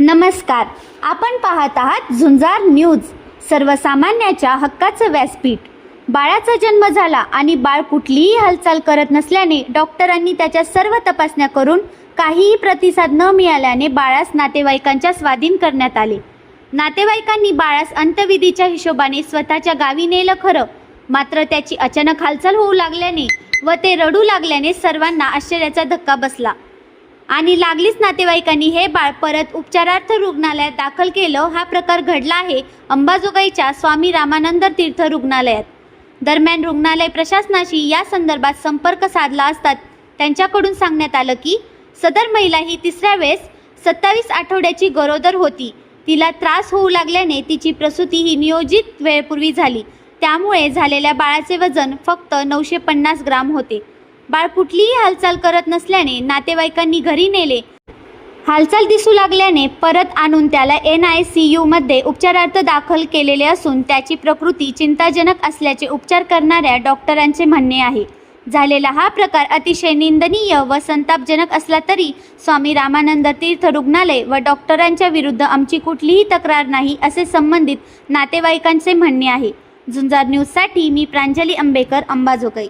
नमस्कार. आपण पाहत आहात झुंजार न्यूज सर्वसामान्याच्या हक्काचं व्यासपीठ. बाळाचा जन्म झाला आणि बाळ कुठलीही हालचाल करत नसल्याने डॉक्टरांनी त्याच्या सर्व तपासण्या करून काहीही प्रतिसाद न मिळाल्याने बाळास नातेवाईकांच्या स्वाधीन करण्यात आले. नातेवाईकांनी बाळास अंत्यविधीच्या हिशोबाने स्वतःच्या गावी नेलं खरं मात्र त्याची अचानक हालचाल होऊ लागल्याने व ते रडू लागल्याने सर्वांना आश्चर्याचा धक्का बसला. आणि लागलीच नातेवाईकांनी हे बाळ परत उपचारार्थ रुग्णालयात दाखल केलं. हा प्रकार घडला आहे अंबाजोगाईच्या स्वामी रामानंद तीर्थ रुग्णालयात. दरम्यान रुग्णालय प्रशासनाशी या संदर्भात संपर्क साधला असतात त्यांच्याकडून सांगण्यात आलं की सदर महिला ही तिसऱ्या वेळेस सत्तावीस आठवड्याची गरोदर होती. तिला त्रास होऊ लागल्याने तिची प्रसूती ही नियोजित वेळेपूर्वी झाली. त्यामुळे झालेल्या बाळाचे वजन फक्त नऊशे पन्नास ग्राम होते. बाळ कुठलीही हालचाल करत नसल्याने नातेवाईकांनी घरी नेले. हालचाल दिसू लागल्याने परत आणून त्याला एन आय सी यूमध्ये उपचारार्थ दाखल केलेले असून त्याची प्रकृती चिंताजनक असल्याचे उपचार करणाऱ्या डॉक्टरांचे म्हणणे आहे. झालेला हा प्रकार अतिशय निंदनीय व संतापजनक असला तरी स्वामी रामानंद तीर्थ रुग्णालय व डॉक्टरांच्या विरुद्ध आमची कुठलीही तक्रार नाही असे संबंधित नातेवाईकांचे म्हणणे आहे. झुंजार न्यूजसाठी मी प्रांजली आंबेकर अंबाजोगाई.